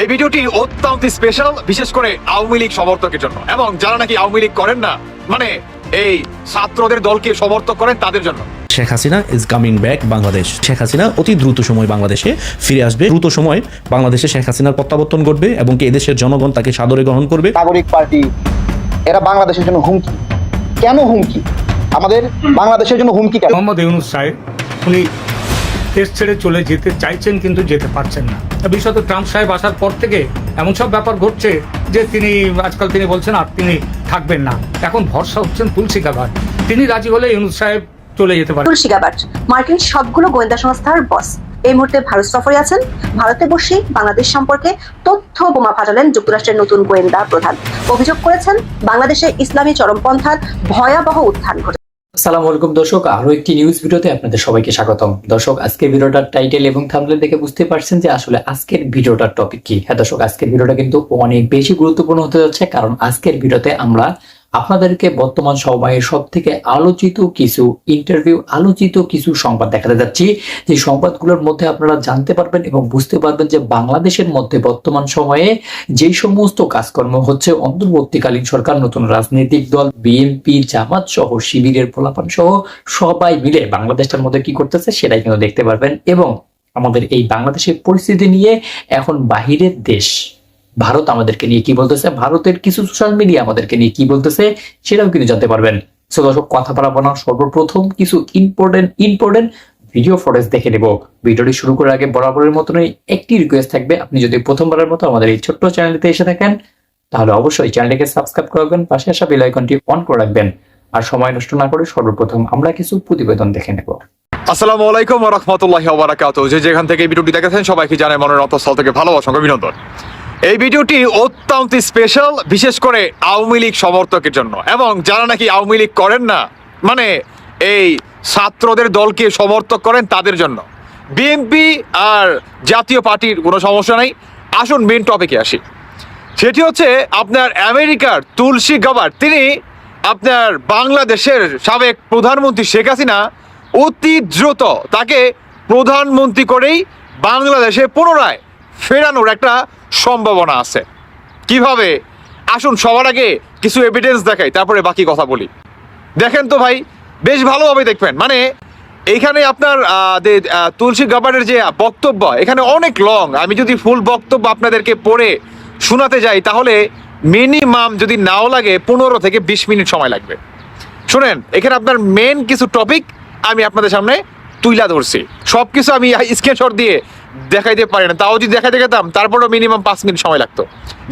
এই ভিডিওটি অত্যন্ত স্পেশাল বিশেষ করে আওয়ামী লীগ সমর্থকের জন্য। এবং যারা নাকি আওয়ামী লীগ করেন না মানে এই ছাত্রদের দলকে সমর্থক করেন তাদের জন্য। Sheikh Hasina is coming back Bangladesh Sheikh Hasina অতি দ্রুত সময় বাংলাদেশে ফিরে আসবে। দ্রুত সময় বাংলাদেশে শেখ হাসিনার প্রত্যাবর্তন ঘটবে এবং কি এদেশের জনগণ তাকে সাদরে গ্রহণ করবে? নাগরিক পার্টি এরা বাংলাদেশের জন্য হুমকি। কেন হুমকি? আমাদের বাংলাদেশের জন্য হুমকি কেন? মোহাম্মদ ইউনুস সাহেব উনি দেশ ছেড়ে চলে যেতে চাইছেন কিন্তু যেতে পারছেন না। বিশেষত ট্রাম্প সাহেব আসার পর থেকে এমন সব ব্যাপার ঘটছে যে তিনি, আজকাল তিনি বলছেন আর তিনি থাকবেন না। এখন ভরসা হচ্ছেন তুলসী গাভার তিনি রাজি হলে ইউনুস সাহেব চলে যেতে পারেন। তুলসী গাবাট মার্কিন সবগুলো গোয়েন্দা সংস্থার বস। এই মুহূর্তে ভারত সফরে আছেন। ভারতে বসে বাংলাদেশ সম্পর্কে তথ্য বোমা ফাটালেন যুক্তরাষ্ট্রের নতুন গোয়েন্দা প্রধান। অভিযোগ করেছেন, বাংলাদেশে ইসলামী চরমপন্থার ভয়াবহ উত্থান ঘটে আসসালামু আলাইকুম দর্শক আরও একটি নিউজ ভিডিওতে আপনাদের সবাইকে স্বাগতম। দর্শক আজকে ভিডিওটার টাইটেল এবং থামলে দেখে বুঝতে পারছেন যে আসলে আজকের ভিডিওটার টপিক কি। হ্যাঁ দর্শক, আজকের ভিডিওটা কিন্তু অনেক বেশি গুরুত্বপূর্ণ হতে যাচ্ছে কারণ আজকের ভিডিওতে আমরা আপনাদেরকে বর্তমান সময়ে সব থেকে আলোচিত কিছু ইন্টারভিউ আলোচিত কিছু সংবাদ দেখাতে যাচ্ছি। যে সংবাদগুলোর মধ্যে আপনারা জানতে পারবেন এবং বুঝতে পারবেন যে বাংলাদেশের মধ্যে বর্তমান সময়ে যে সমস্ত কাজকর্ম হচ্ছে, অন্তর্বর্তীকালীন সরকার, নতুন রাজনৈতিক দল বিএনপি জামাত সহ, শিবিরের ফলাফল সহ, সবাই মিলে বাংলাদেশটার মধ্যে কি করতেছে সেটাই কিন্তু দেখতে পারবেন। এবং আমাদের এই বাংলাদেশের পরিস্থিতি নিয়ে এখন বাহিরের দেশ ভারত আমাদেরকে নিয়ে কি বলতেছে? ভারতের কিছু সোশ্যাল মিডিয়া আমাদেরকে নিয়ে কি বলতেছে সেটাও কিন্তু জানতে পারবেন। সো দর্শক, কথা বাড়াবো না সর্বপ্রথম কিছু ইম্পর্টেন্ট ইম্পর্টেন্ট ভিডিও ফুটেজ দেখে নেব। ভিডিওটি শুরু করার আগে বরাবরের মতনই একটি রিকোয়েস্ট থাকবে। আপনি যদি প্রথমবারের মতো আমাদের এই ছোট্ট চ্যানেলটিতে এসে থাকেন, তাহলে অবশ্যই চ্যানেলটিকে সাবস্ক্রাইব করে রাখবেন, পাশে আসা বেল আইকনটি অন করে রাখবেন। আর সময় নষ্ট না করে সর্বপ্রথম আমরা কিছু প্রতিবেদন দেখে নেব। আসসালামু আলাইকুম রহমতুল্লাহ ওবারাকাত যে যেখান থেকে ভিডিওটি দেখেছেন, সবাইকে জানাই মনের অন্তঃস্থল থেকে ভালোবাসা অভিনন্দন। এই ভিডিওটি অত্যন্ত স্পেশাল বিশেষ করে আওয়ামী লীগ সমর্থকের জন্য। এবং যারা নাকি আওয়ামী লীগ করেন না মানে এই ছাত্রদের দলকে সমর্থক করেন তাদের জন্য। বিএনপি আর জাতীয় পার্টির কোনো সমস্যা নাই। আসুন মেন টপিকে আসি। সেটি হচ্ছে আপনার আমেরিকার তুলসী গাবার তিনি আপনার বাংলাদেশের সাবেক প্রধানমন্ত্রী শেখ হাসিনা অতি দ্রুত তাকে প্রধানমন্ত্রী করেই বাংলাদেশে পুনরায় ফেরানোর একটা সম্ভাবনা আছে। কীভাবে? আসুন, সবার আগে কিছু এভিডেন্স দেখাই, তারপরে বাকি কথা বলি। দেখেন তো ভাই, বেশ ভালোভাবে দেখবেন। মানে এইখানে আপনার তুলসী গাবারের যে বক্তব্য, এখানে অনেক লং আমি যদি ফুল বক্তব্য আপনাদেরকে পড়ে শোনাতে যাই, তাহলে মিনিমাম যদি নাও লাগে, পনেরো থেকে বিশ মিনিট সময় লাগবে। শুনেন, এখানে আপনার মেন কিছু টপিক আমি আপনাদের সামনে তুইলা ধরছি। সব কিছু আমি স্ক্রিনশট দিয়ে দেখাইতে পারি না। তাও যদি দেখাইতে গেতাম, তারপরেও মিনিমাম পাঁচ মিনিট সময় লাগতো।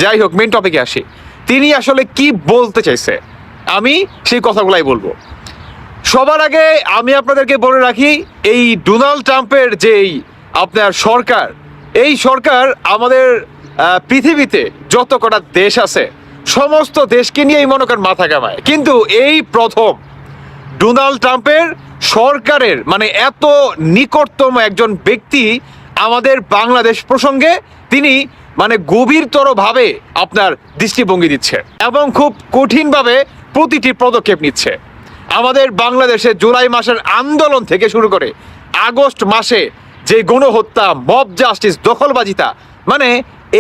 যাই হোক মেন টপিকে আসি। তিনি আসলে কি বলতে চাইছে? আমি সেই কথাগুলাই বলব। সবার আগে আমি আপনাদেরকে বলে রাখি, এই ডোনাল্ড ট্রাম্পের যেই আপনার সরকার, এই সরকার আমাদের পৃথিবীতে যত কটা দেশ আছে, সমস্ত দেশকে নিয়েই মনে করেন মাথা কামায় কিন্তু এই প্রথম ডোনাল্ড ট্রাম্পের সরকারের মানে এত নিকটতম একজন ব্যক্তি আমাদের বাংলাদেশ প্রসঙ্গে তিনি মানে গভীরতরভাবে আপনার দৃষ্টিভঙ্গি দিচ্ছে এবং খুব কঠিনভাবে প্রতিটি পদক্ষেপ নিচ্ছে। আমাদের বাংলাদেশে জুলাই মাসের আন্দোলন থেকে শুরু করে আগস্ট মাসে যে গণহত্যা, মব জাস্টিস, দখলবাজিতা মানে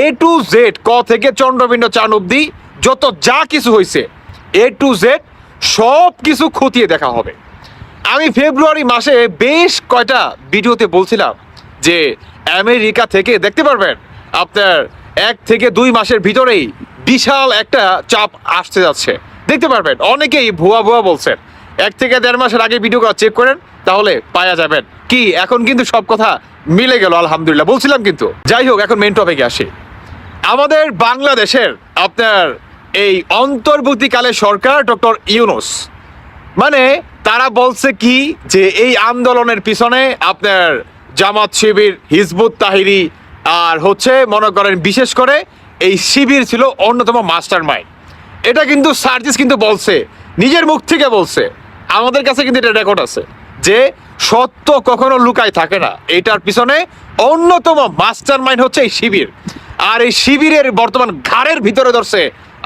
এ টু জেড ক থেকে চন্দ্রবিন্দ চান অব্দি যত যা কিছু হয়েছে এ টু জেড সব কিছু খতিয়ে দেখা হবে। আমি ফেব্রুয়ারি মাসে বেশ কয়টা ভিডিওতে বলছিলাম যে আমেরিকা থেকে, দেখতে পারবেন, আপনার এক থেকে দুই মাসের ভিতরেই বিশাল একটা চাপ আসতে যাচ্ছে। দেখতে পারবেন, অনেকেই ভুয়া ভুয়া বলছেন, এক থেকে দেড় মাসের আগে ভিডিও চেক করেন, তাহলে পাওয়া যাবেন। কি, এখন কিন্তু সব কথা মিলে গেল, আলহামদুলিল্লাহ, বলছিলাম কিন্তু। যাই হোক, এখন মেন টপিকে আসি। আমাদের বাংলাদেশের আপনার এই অন্তর্বর্তীকালে সরকার ডক্টর ইউনুস মানে তারা বলছে কি যে এই আন্দোলনের পিছনে আপনার জামাত শিবির, হিজবুত তাহিরি আর হচ্ছে মনে করেন বিশেষ করে এই শিবির ছিল অন্যতম মাস্টার মাইন্ড এটা কিন্তু সার্জিস কিন্তু বলছে, নিজের মুখ থেকে বলছে। আমাদের কাছে কিন্তু এটা রেকর্ড আছে যে সত্য কখনো লুকায় থাকে না। এটার পিছনে অন্যতম মাস্টার মাইন্ড হচ্ছে এই শিবির। আর এই শিবিরের বর্তমান ঘাড়ের ভিতরে ধরছে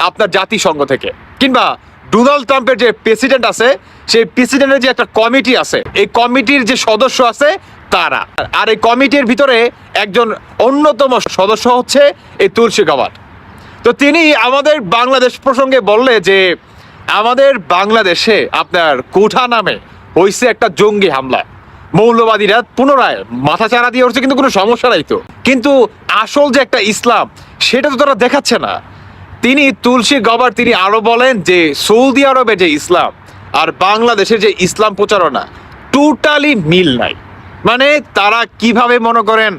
আপনার জাতিসংঘ থেকে। কিংবা ডোনাল্ড ট্রাম্পের যে প্রেসিডেন্ট আছে, সেই প্রেসিডেন্টের যে একটা কমিটি আছে, এই কমিটির যে সদস্য আছে তারা। আর এই কমিটির ভিতরে একজন অন্যতম সদস্য হচ্ছে এই তুলসী গাওয়ার তো তিনি আমাদের বাংলাদেশ প্রসঙ্গে বললে যে, আমাদের বাংলাদেশে আপনার কোঠা নামে হয়েছে একটা জঙ্গি হামলা। মৌলবাদীরা পুনরায় মাথা চারা দিয়ে উঠছে, কিন্তু কোনো সমস্যা নাই তো। কিন্তু আসল যে একটা ইসলাম, সেটা তো তারা দেখাচ্ছে না। তিনি তুলসী গবার তিনি আরও বলেন যে সৌদি আরবে যে ইসলাম আর বাংলাদেশের যে ইসলাম প্রচারণা টোটালি মিল নাই। মানে তারা কীভাবে মনে করেন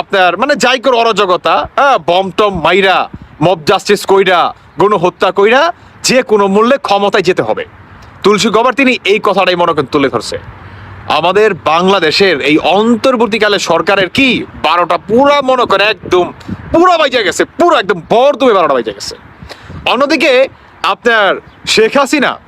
আপনার মানে যাই করে অরাজকতা হ্যাঁ বম টম মাইরা, মব জাস্টিস কইরা গণহত্যা কইরা যে কোনো মূল্যে ক্ষমতায় যেতে হবে। তুলসী গবার তিনি এই কথাটাই মনে করেন তুলে ধরছে। আমাদের বাংলাদেশের এই অন্তর্বর্তীকালে সরকারের কি, বারোটা পুরা মনে করে একদম পুরো বাইজে গেছে, পুরো একদম বরদমে বারোটা বাইজে গেছে। অন্যদিকে আপনার শেখ হাসিনা,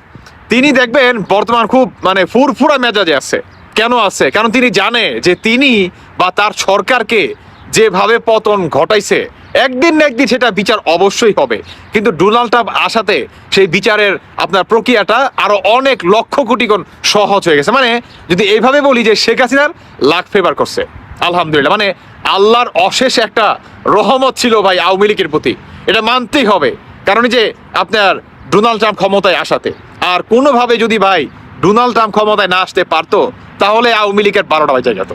তিনি দেখবেন বর্তমান খুব মানে ফুরফুরা মেজাজে আছে। কেন আছে? কারণ তিনি জানে যে তিনি বা তার সরকারকে যেভাবে পতন ঘটাইছে, একদিন না একদিন সেটা বিচার অবশ্যই হবে। কিন্তু ডোনাল্ড ট্রাম্প আসাতে সেই বিচারের আপনার প্রক্রিয়াটা আরও অনেক লক্ষ কোটি গুণ সহজ হয়ে গেছে। মানে যদি এইভাবে বলি যে শেখ হাসিনার লাখ ফেভার করছে, আলহামদুলিল্লাহ। মানে আল্লাহর অশেষ একটা রহমত ছিল ভাই আওয়ামী লীগের প্রতি। এটা মানতেই হবে। কারণ যে আপনার ডোনাল্ড ট্রাম্প ক্ষমতায় আসাতে, আর কোনোভাবে যদি ভাই ডোনাল্ড ট্রাম্প ক্ষমতায় না আসতে পারতো, তাহলে আওয়ামী লীগের বারোটা বাজে যেত।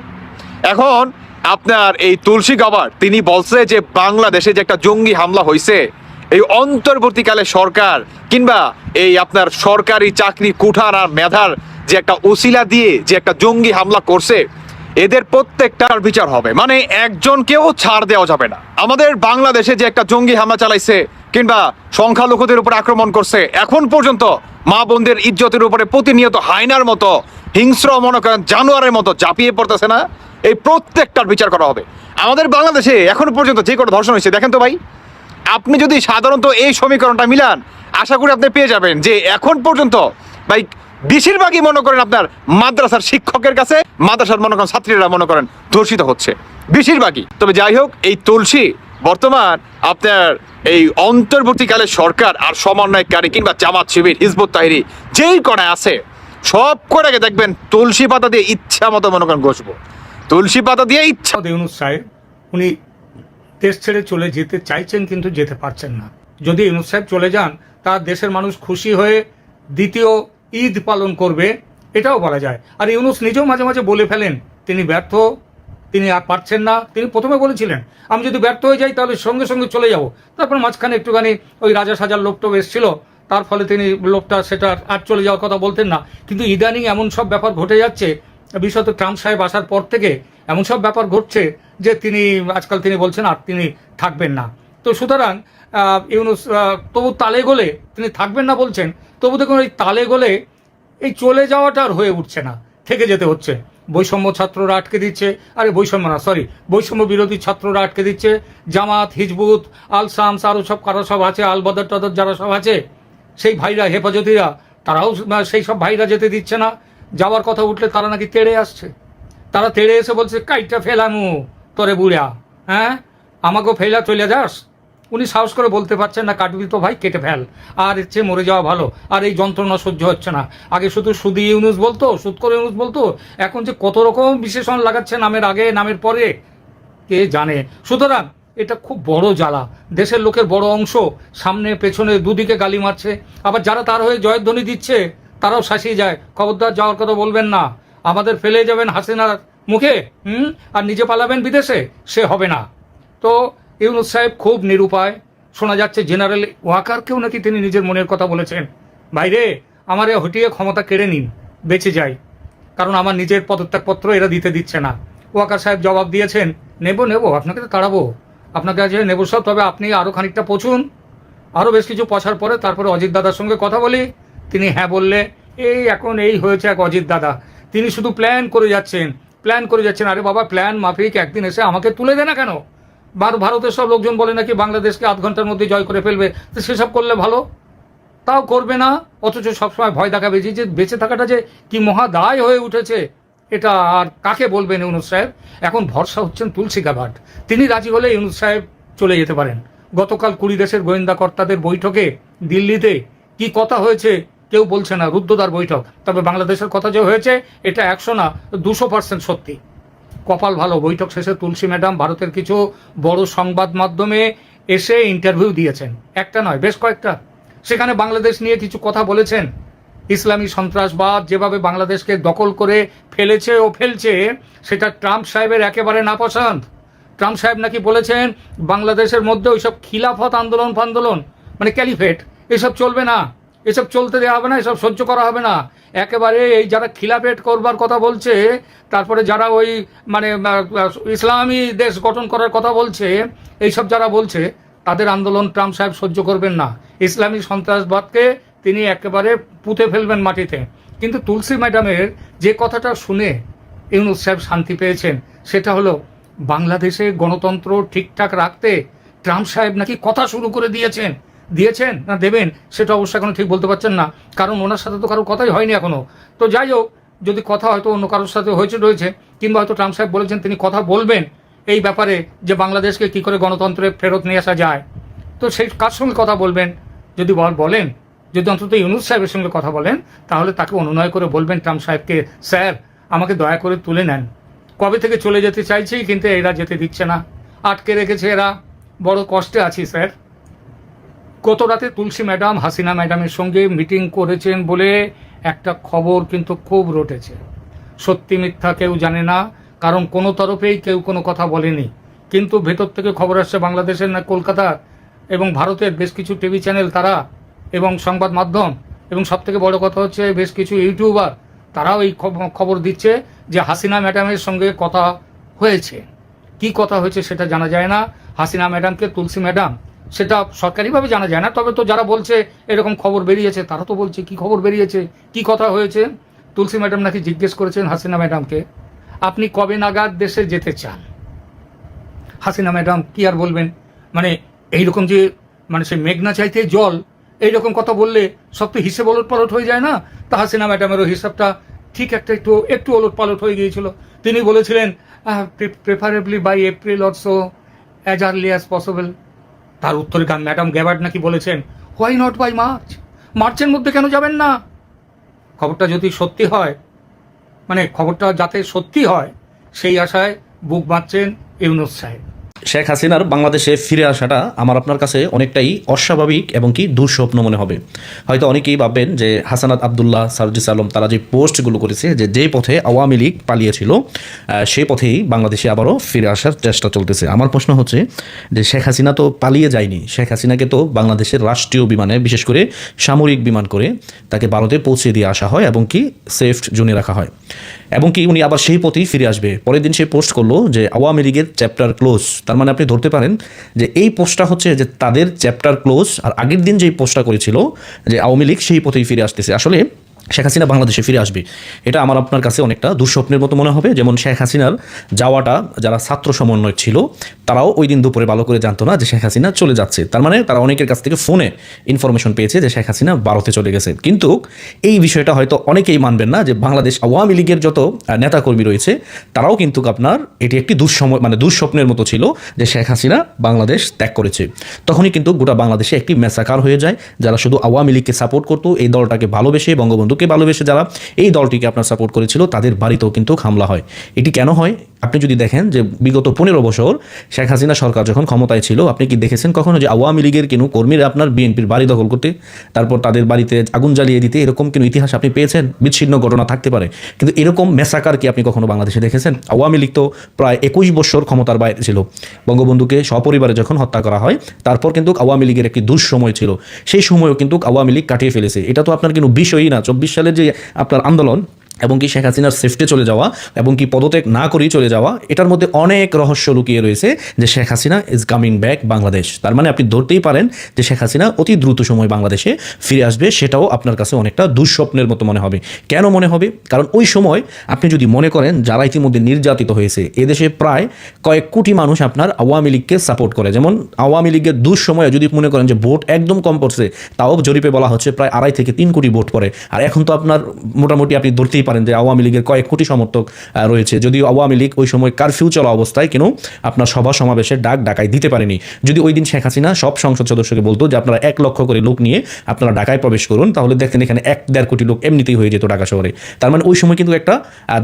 এখন আপনার এই তুলসী গাবার তিনি বলছে যে বাংলাদেশে যে একটা জঙ্গি হামলা হয়েছে এই অন্তর্বর্তীকালে সরকার কিংবা এই আপনার সরকারি চাকরি কুঠার আর মেধার যে একটা ওসিলা দিয়ে যে একটা জঙ্গি হামলা করছে এদের প্রত্যেকটার বিচার হবে। মানে একজনকেও ছাড় দেওয়া যাবে না। আমাদের বাংলাদেশে যে একটা জঙ্গি হামলা চালাইছে কিংবা সংখ্যালঘুদের উপর আক্রমণ করছে, এখন পর্যন্ত মা বোনদের ইজ্জতের উপরে প্রতিনিয়ত হাইনার মতো, হিংস্র মনে করেন জানোয়ারের মতো ঝাঁপিয়ে পড়তেছে না? এই প্রত্যেকটার বিচার করা হবে। আমাদের বাংলাদেশে এখন পর্যন্ত যে কোনো ধর্ষণ হয়েছে, দেখেন তো ভাই। আপনি যদি সাধারণত এই সমীকরণটা মিলান, আশা করি আপনি পেয়ে যাবেন যে এখন পর্যন্ত, ভাই বেশিরভাগই মনে করেন আপনার মাদ্রাসার শিক্ষকের কাছে, মাদ্রাসার মনে করেন ছাত্রীরা মনে করেন ধর্ষিত হচ্ছে। বেশিরভাগই। তবে যাই হোক, এই তুলসী বর্তমান আপনার এই অন্তর্বর্তীকালে সরকার আর সমন্বয়কারী কিংবা জামাত শিবির, হিজবুত তাহিরি যেই কড়ায় আছে, সব করে দেখবেন তুলসী পাতা দিয়ে ইচ্ছা মতো মনে করেন ঘষবো। তুলসী পাতা দিয়ে ইচ্ছা ইউনুস সাহেব, উনি দেশ ছেড়ে চলে যেতে চাইছেন কিন্তু যেতে পারছেন না। যদি ইউনুস সাহেব চলে যান তার দেশের মানুষ খুশি হয়ে দ্বিতীয় ঈদ পালন করবে, এটাও বলা যায়। আর ইউনুস নিজেও মাঝে মাঝে বলে ফেলেন, তিনি ব্যর্থ, তিনি আর পারছেন না, তিনি প্রথমে বলেছিলেন, আমি যদি ব্যর্থ হয়ে যাই, তাহলে সঙ্গে সঙ্গে চলে যাব। তারপর মাঝখানে একটুখানি ওই রাজা সাজার লোকটাও এসেছিল, তার ফলে তিনি লোকটা সেটা আর চলে যাওয়ার কথা বলতেন না। কিন্তু ইদানিং এমন সব ব্যাপার ঘটে যাচ্ছে, বিশেষত ট্রাম্প সাহেব আসার পর থেকে এমন সব ব্যাপার ঘটছে যে তিনি আজকাল তিনি বলছেন আর তিনি থাকবেন না। তো সুতরাং ইউনুস তবু তালে গোলে, তিনি থাকবেন না বলছেন, তবু দেখুন এই তালে গোলে এই চলে যাওয়াটা আর হয়ে উঠছে না, থেকে যেতে হচ্ছে। বৈষম্য ছাত্ররা আটকে দিচ্ছে, আরে বৈষম্য না সরি বৈষম্য বিরোধী ছাত্ররা আটকে দিচ্ছে, জামাত, হিজবুত, আল শামস আরও সব, কারও সব আছে, আল বদর টদর যারা সব আছে, সেই ভাইরা, হেফাজতিরা, তারাও সেই সব ভাইরা যেতে দিচ্ছে না, যাওয়ার কথা উঠলে তারা নাকি তেড়ে আসছে। তারা তেড়ে এসে বলছে কাইটা ফেলামু, তরে বুড়া হ্যাঁ? আমাকেও ফেলা চলে যাস? উনি সাহস করে বলতে পারছেন না কাটবি তো ভাই কেটে ফেল। আর এর চেয়ে মরে যাওয়া ভালো। আর এই যন্ত্রণা সহ্য হচ্ছে না। আগে শুধু সুদি ইউনুস বলতো সুদ করে ইউনুস বলতো, এখন যে কত রকম বিশেষণ লাগাচ্ছে নামের আগে, নামের পরে, কে জানে। সুতরাং এটা খুব বড় জ্বালা। দেশের লোকের বড় অংশ সামনে, পেছনে, দুদিকে গালি মারছে। আবার যারা তার হয়ে জয়ধ্বনি দিচ্ছে, তারাও শাসিয়ে যায়। খবরদার যাওয়ার কথা বলবেন না। আমাদের ফেলে যাবেন হাসিনার মুখে, হুম? আর নিজে পালাবেন বিদেশে, সে হবে না। তো ইউনুস সাহেব খুব নিরুপায়। শোনা যাচ্ছে জেনারেল ওয়াকারকেও নাকি তিনি নিজের মনের কথা বলেছেন। বাইরে, আমারে হটিয়ে ক্ষমতা কেড়ে নিন, বেঁচে যাই। কারণ আমার নিজের পদত্যাগপত্র এরা দিতে দিচ্ছে না। ওয়াকার সাহেব জবাব দিয়েছেন, নেব নেব, আপনাকে তো তাড়াবো। আপনাকে আজ নেব সব, তবে আপনি আরও খানিকটা পচুন। আরও বেশ কিছু পছার পরে তারপরে অজিত দাদার সঙ্গে কথা বলি। তিনি হ্যাঁ বললে, এই এখন এই হয়েছে এক অজিত দাদা। তিনি শুধু প্ল্যান করে যাচ্ছেন প্ল্যান করে যাচ্ছেন। আরে বাবা প্ল্যান মাফিক, একদিন এসে আমাকে তুলে দে না কেন? ভারতের সব লোকজন বলে নাকি বাংলাদেশকে আধ ঘণ্টার মধ্যে জয় করে ফেলবে। তো সেসব করলে ভালো? তাও করবে না, অথচ সবসময় ভয় দেখাবে যে বেঁচে থাকাটা যে কি মহা দায় হয়ে উঠেছে, এটা আর কাকে বলবেন ইউনুস সাহেব? এখন ভরসা হচ্ছেন তুলসী গাভাট তিনি রাজি হলে ইউনুস সাহেব চলে যেতে পারেন। গতকাল কুড়ি দেশের গোয়েন্দা কর্তাদের বৈঠকে দিল্লিতে কি কথা হয়েছে কেউ বলছে না রুদ্ধদ্বার বৈঠক। তবে বাংলাদেশের কথা যে হয়েছে, এটা একশো না, দুশো পার্সেন্ট সত্যি। কপাল ভালো। বৈঠক শেষে তুলসী ম্যাডাম ভারতের কিছু বড় সংবাদ মাধ্যমে এসে ইন্টারভিউ দিয়েছেন। একটা নয়, বেশ কয়েকটা। সেখানে বাংলাদেশ নিয়ে কিছু কথা বলেছেন। ইসলামী সন্ত্রাসবাদ যেভাবে বাংলাদেশকে দখল করে ফেলেছে ও ফেলছে, সেটা ট্রাম্প সাহেবের একেবারে নাপসন্দ ট্রাম্প সাহেব নাকি বলেছেন, বাংলাদেশের মধ্যে ওইসব খিলাফত আন্দোলন ফান্দোলন মানে ক্যালিফেট, এসব চলবে না। এসব চলতে দেওয়া হবে না, এসব সহ্য করা হবে না। একেবারে এই যারা খিলাফেট করবার কথা বলছে, তারপরে যারা ওই মানে ইসলামী দেশ গঠন করার কথা বলছে, এইসব যারা বলছে, তাদের আন্দোলন ট্রাম্প সাহেব সহ্য করবেন না। ইসলামী সন্ত্রাসবাদকে তিনি একেবারে পুঁতে ফেলবেন মাটিতে। কিন্তু তুলসী ম্যাডামের যে কথাটা শুনে ইউনুস সাহেব শান্তি পেয়েছেন, সেটা হলো, বাংলাদেশে গণতন্ত্র ঠিকঠাক রাখতে ট্রাম্প সাহেব নাকি কথা শুরু করে দিয়েছেন। দিয়েছেন না দেবেন, সেটা অবশ্য এখনও ঠিক বলতে পারছেন না, কারণ ওনার সাথে তো কারও কথাই হয়নি এখনও। তো যাই হোক, যদি কথা হয়তো অন্য কারোর সাথে হয়েছে, রয়েছে, কিংবা হয়তো ট্রাম্প সাহেব বলেছেন তিনি কথা বলবেন, এই ব্যাপারে যে বাংলাদেশকে কি করে গণতন্ত্রে ফেরত নিয়ে আসা যায়, তো সেই কার সঙ্গে কথা বলবেন? যদি বল- বলেন, যদি অন্তত ইউনুস সাহেবের সঙ্গে কথা বলেন, তাহলে তাকে অনুনয় করে বলবেন ট্রাম্প সাহেবকে, স্যার, আমাকে দয়া করে তুলে নেন। কবে থেকে চলে যেতে চাইছি, কিন্তু এরা যেতে দিচ্ছে না। আটকে রেখেছে এরা। বড় কষ্টে আছি, স্যার। গত রাতে তুলসী ম্যাডাম, হাসিনা ম্যাডামের সঙ্গে মিটিং করেছেন বলে একটা খবর কিন্তু খুব রটেছে। সত্যি মিথ্যা কেউ জানে না, কারণ কোনো তরফেই কেউ কোনো কথা বলেনি। কিন্তু ভেতর থেকে খবর আসছে বাংলাদেশের না কলকাতা এবং ভারতের বেশ কিছু টিভি চ্যানেল তারা, এবং সংবাদ মাধ্যম, এবং সব থেকে বড় কথা হচ্ছে বেশ কিছু ইউটিউবার, তারাও এই খব- খবর দিচ্ছে যে হাসিনা ম্যাডামের সঙ্গে কথা হয়েছে। কি কথা হয়েছে সেটা জানা যায় না। হাসিনা ম্যাডামকে তুলসী ম্যাডাম সেটা সরকারিভাবে জানা যায় না, তবে তো যারা বলছে এরকম খবর বেরিয়েছে, তারা তো বলছে, কি খবর বেরিয়েছে, কি কথা হয়েছে? তুলসী ম্যাডাম নাকি জিজ্ঞেস করেছেন হাসিনা ম্যাডামকে, আপনি কবে নাগাদ দেশে যেতে চান? হাসিনা ম্যাডাম কি আর বলবেন? মানে এইরকম যে মানে সে মেঘনা চাইতে জল, এইরকম কথা বললে সব তো হিসেব ওলট পালট হয়ে যায় না? তা হাসিনা ম্যাডামেরও হিসাবটা ঠিক একটা একটু একটু ওলট পালট হয়ে গিয়েছিল। তিনি বলেছিলেন preferably by April also as early as possible তার উত্তরে গান ম্যাডাম গ্যাবার্ড নাকি বলেছেন হোয়াই নট বাই মার্চ মার্চের মধ্যে কেন যাবেন না? খবরটা যদি সত্যি হয় মানে খবরটা যাতে সত্যি হয়, সেই আশায় বুক বাঁচছেন ইউনুস সাহেব। শেখ হাসিনার বাংলাদেশে ফিরে আসাটা আমার আপনার কাছে অনেকটাই অস্বাভাবিক এবং কি দুঃস্বপ্ন মনে হবে। হয়তো অনেকেই ভাববেন যে হাসানাত আবদুল্লাহ, সার্জিস আলম তারা যে পোস্টগুলো করেছে যে যে পথে আওয়ামী লীগ পালিয়েছিল সেই পথেই বাংলাদেশে আবারও ফিরে আসার চেষ্টা চলতেছে। আমার প্রশ্ন হচ্ছে যে শেখ হাসিনা তো পালিয়ে যায়নি, শেখ হাসিনাকে তো বাংলাদেশের রাষ্ট্রীয় বিমানে, বিশেষ করে সামরিক বিমান করে তাকে ভারতে পৌঁছে দিয়ে আসা হয় এবং কি সেফ জোনে রাখা হয়। এবং কি উনি আবার সেই পথেই ফিরে আসবে। পরের দিন সে পোস্ট করল যে, আওয়ামী লীগের চ্যাপ্টার ক্লোজ তার মানে আপনি ধরতে পারেন যে, এই পোস্টটা হচ্ছে যে, তাদের চ্যাপ্টার ক্লোজ আর আগের দিন যেই পোস্টটা করেছিল, যে আওয়ামী লীগ সেই পথেই ফিরে আসতেছে। আসলে শেখ হাসিনা বাংলাদেশে ফিরে আসবে। এটা আমার আপনার কাছে অনেকটা দুঃস্বপ্নের মতো মনে হবে। যেমন শেখ হাসিনার যাওয়াটা যারা ছাত্র সমন্বয় ছিল, তারাও ওই দিন দুপুরে ভালো করে জানতো না যে শেখ হাসিনা চলে যাচ্ছে। তার মানে তারা অনেকের কাছ থেকে ফোনে ইনফরমেশন পেয়েছে যে শেখ হাসিনা ভারতে চলে গেছে। কিন্তু এই বিষয়টা হয়তো অনেকেই মানবেন না যে বাংলাদেশ আওয়ামী লীগের যত নেতাকর্মী রয়েছে, তারাও কিন্তু আপনার এটি একটি দুঃসময় মানে দুঃস্বপ্নের মতো ছিল যে শেখ হাসিনা বাংলাদেশ ত্যাগ করেছে। তখনই কিন্তু গোটা বাংলাদেশে একটি মেসাকার হয়ে যায়, যারা শুধু আওয়ামী লীগকে সাপোর্ট করতো, এই দলটাকে ভালোবেসে ভালোবেসে যারা এই দলটিকে আপনার সাপোর্ট করেছিল, তাদের বাড়িতেও কিন্তু হামলা হয়। এটি কেন হয়? আপনি যদি দেখেন যে বিগত পনেরো বছর শেখ হাসিনা সরকার যখন ক্ষমতায় ছিল, আপনি কি দেখেছেন কখনো যে আওয়ামী লীগের কোনো কর্মীরা আপনার বিএনপির বাড়ি দখল করতে, তারপর তাদের বাড়িতে আগুন জ্বালিয়ে দিতে, এরকম কোনো ইতিহাস আপনি পেয়েছেন? বিচ্ছিন্ন ঘটনা থাকতে পারে। কিন্তু এরকম মেসাকার কি আপনি কখনো বাংলাদেশে দেখেছেন? আওয়ামী লীগ তো প্রায় একুশ বছর ক্ষমতার বাইরে ছিল। বঙ্গবন্ধুকে সপরিবারে যখন হত্যা করা হয়, তারপর কিন্তু আওয়ামী লীগের একটি দুঃসময় ছিল। সেই সময়ও কিন্তু আওয়ামী লীগ কাটিয়ে ফেলেছে। এটা তো আপনার কোনো বিষয়ই না। চব্বিশ সালের যে আপনার আন্দোলন এবং কি শেখ হাসিনার সেফটে চলে যাওয়া এবং কি পদত্যাগ না করেই চলে যাওয়া, এটার মধ্যে অনেক রহস্য লুকিয়ে রয়েছে যে Sheikh Hasina is coming back Bangladesh. তার মানে আপনি ধরতেই পারেন যে শেখ হাসিনা অতি দ্রুত সময় বাংলাদেশে ফিরে আসবে, সেটাও আপনার কাছে অনেকটা দুঃস্বপ্নের মতো মনে হবে। কেন মনে হবে? কারণ ওই সময় আপনি যদি মনে করেন যারা ইতিমধ্যে নির্যাতিত হয়েছে এদেশে প্রায় কয়েক কোটি মানুষ আপনার আওয়ামী লীগকে সাপোর্ট করে। যেমন আওয়ামী লীগের দুঃসময়ে যদি মনে করেন যে ভোট একদম কম পড়ছে, তাও জরিপে বলা হচ্ছে প্রায় আড়াই থেকে তিন কোটি ভোট পড়ে। আর এখন তো আপনার মোটামুটি আপনি ধরতেই পারেন যে আওয়ামী লীগের কয়েক কোটি সমর্থক রয়েছে। যদিও আওয়ামী লীগ ওই সময় কারফিউ চলা অবস্থায় কেন আপনার সভা সমাবেশের ডাক ডাকায় দিতে পারেনি। যদি ওই দিন শেখ হাসিনা সব সংসদ সদস্যকে বলতো যে আপনারা এক লক্ষ করে লোক নিয়ে আপনারা ঢাকায় প্রবেশ করুন, তাহলে দেখতেন এখানে এক দেড় কোটি লোক এমনিতেই হয়ে যেত ঢাকা শহরে। তার মানে ওই সময় কিন্তু একটা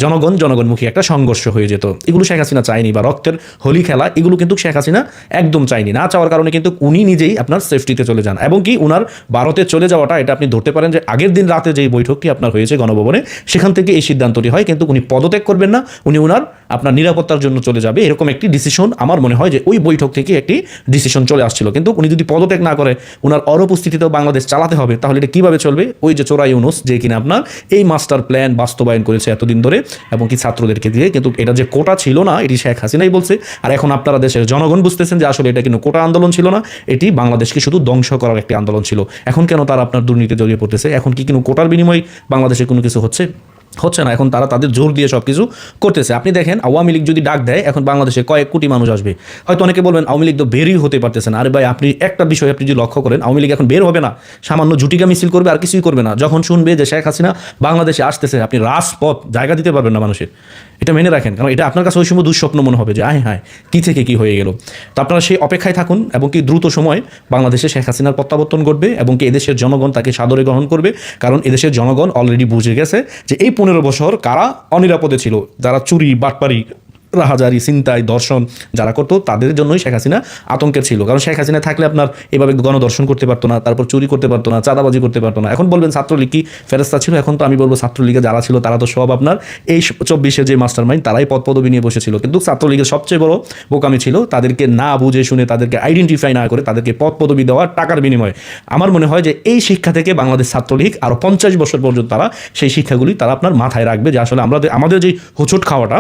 জনগণ, জনগণমুখী একটা সংঘর্ষ হয়ে যেত। এগুলো শেখ হাসিনা চায়নি বা রক্তের হোলি খেলা, এগুলো কিন্তু শেখ হাসিনা একদম চায়নি। না চাওয়ার কারণে কিন্তু উনি নিজেই আপনার সেফটিতে চলে যান এবং কি উনার ভারতে চলে যাওয়াটা, এটা আপনি ধরতে পারেন যে আগের দিন রাতে যে বৈঠকটি আপনার হয়েছে গণভবনে, সেখান থেকে এই সিদ্ধান্তটি হয়, কিন্তু উনি পদত্যাগ করবেন না, উনি ওনার আপনার নিরাপত্তার জন্য চলে যাবে। এরকম একটি ডিসিশন আমার মনে হয় যে ওই বৈঠক থেকে একটি ডিসিশন চলে আসছিল। কিন্তু উনি যদি পদত্যাগ না করে, উনার অনুপস্থিতিতেও বাংলাদেশ চালাতে হবে, তাহলে এটা কীভাবে চলবে? ওই যে চোরাই ইউনুস, যে কিনা আপনার এই মাস্টার প্ল্যান বাস্তবায়ন করেছে এতদিন ধরে এবং কি ছাত্রদেরকে দিয়ে, কিন্তু এটা যে কোটা ছিল না, এটি শেখ হাসিনাই বলছে। আর এখন আপনারা দেশের জনগণ বুঝতেছেন যে আসলে এটা কিন্তু কোটা আন্দোলন ছিল না, এটি বাংলাদেশকে শুধু ধ্বংস করার একটি আন্দোলন ছিল। এখন কেন তারা আপনার দুর্নীতি জড়িয়ে পড়তেছে? এখন কি কোনো কোটার বিনিময়ে বাংলাদেশে কোনো কিছু হচ্ছে? হচ্ছে না, এখন তারা তাদের জোর দিয়ে সব কিছু করতেছে। আপনি দেখেন, আওয়ামী লীগ যদি ডাক দেয়, এখন বাংলাদেশে কয়েক কোটি মানুষ আসবে। হয়তো অনেকে বলবেন, আওয়ামী লীগ তো বেরই হতে পারতেছে না। আরে ভাই, আপনি একটা বিষয় আপনি যদি লক্ষ্য করেন, আওয়ামী লীগ এখন বের হবে না। সামান্য জুটিকা মিছিল করবে, আর কিছুই করবে না। যখন শুনবে যে শেখ হাসিনা বাংলাদেশে আসতেছে, আপনি রাজপথ জায়গা দিতে পারবেন না মানুষের। এটা মেনে রাখেন, কারণ এটা আপনার কাছে ওই সময় দুঃস্বপ্ন মনে হবে যে, আয় হ্যাঁ কী থেকে কী হয়ে গেল। তো আপনারা সেই অপেক্ষায় থাকুন এবং কি দ্রুত সময় বাংলাদেশে শেখ হাসিনার প্রত্যাবর্তন ঘটবে এবং কি এদেশের জনগণ তাকে সাদরে গ্রহণ করবে, কারণ এদেশের জনগণ অলরেডি বুঝে গেছে যে এই পনেরো বছর কারা অনিরাপদে ছিল, যারা চুরি, বাটপারি রাহাজারি চিন্তাই দর্শন যারা করতো, তাদের জন্যই শেখ হাসিনা আতঙ্কের ছিল। কারণ শেখ হাসিনা থাকলে আপনার এভাবে গণদর্শন করতে পারতো না, তারপর চুরি করতে পারতো না, চাঁদাবাজি করতে পারতো না। এখন বলবেন ছাত্রলীগ কি ফেরস্তা ছিল? এখন তো আমি বলব ছাত্রলীগে যারা ছিল, তারা তো সব আপনার এই চব্বিশে যে মাস্টার মাইন্ড তারাই পদ পদবি নিয়ে বসেছিল। কিন্তু ছাত্রলীগের সবচেয়ে বড় বোকামি ছিল তাদেরকে না বুঝে শুনে, তাদেরকে আইডেন্টিফাই না করে তাদেরকে পদ পদবি দেওয়া, টাকার বিনিময়ে। আমার মনে হয় যে এই শিক্ষা থেকে বাংলাদেশ ছাত্রলীগ আরও পঞ্চাশ বছর পর্যন্ত তারা সেই শিক্ষাগুলি তারা আপনার মাথায় রাখবে যে আসলে আমাদের আমাদের যে হোঁচট খাওয়াটা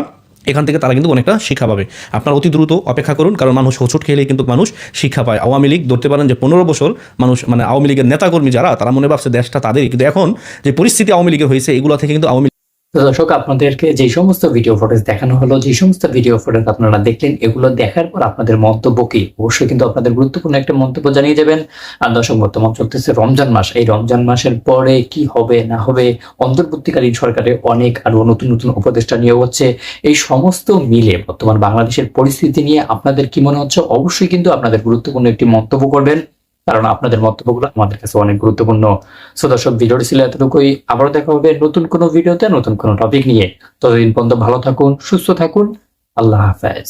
এখান থেকে তারা কিন্তু অনেকটা শিক্ষা পাবে। আপনার অতি দ্রুত অপেক্ষা করুন, কারণ মানুষ হোঁচট খেলে কিন্তু মানুষ শিক্ষা পায়। আওয়ামী লীগ ধরতে পারেন যে পনেরো বছর মানুষ মানে আওয়ামী লীগের নেতাকর্মী যারা, তারা মনে ভাবছে দেশটা তাদেরই। কিন্তু এখন যে পরিস্থিতি আওয়ামী লীগের হয়েছে, এগুলো থেকে কিন্তু আওয়ামী দর্শক, আপনাদেরকে যে সমস্ত ভিডিও ফুটেজ দেখানো হলো, যে সমস্ত ভিডিও ফুটেজ আপনারা দেখলেন, এগুলো দেখার পর আপনাদের মন্তব্য কি? অবশ্যই কিন্তু আপনাদের গুরুত্বপূর্ণ একটা মন্তব্য জানিয়ে যাবেন আর দর্শক, বর্তমান চলতেছে রমজান মাস। এই রমজান মাসের পরে কি হবে, না হবে, অন্তর্বর্তীকালীন সরকারে অনেক আরও নতুন নতুন উপদেষ্টা নিয়োগ হচ্ছে। এই সমস্ত মিলে বর্তমান বাংলাদেশের পরিস্থিতি নিয়ে আপনাদের কি মনে হচ্ছে? অবশ্যই কিন্তু আপনাদের গুরুত্বপূর্ণ একটি মন্তব্য করবেন। কারণ আপনাদের মন্তব্যগুলো আমাদের কাছে অনেক গুরুত্বপূর্ণ। সো দর্শক, ভিডিওটি ছিল এতটুকুই। আবারও দেখা হবে নতুন কোনো ভিডিওতে, নতুন কোনো টপিক নিয়ে। ততদিন পর্যন্ত ভালো থাকুন, সুস্থ থাকুন। আল্লাহ হাফেজ।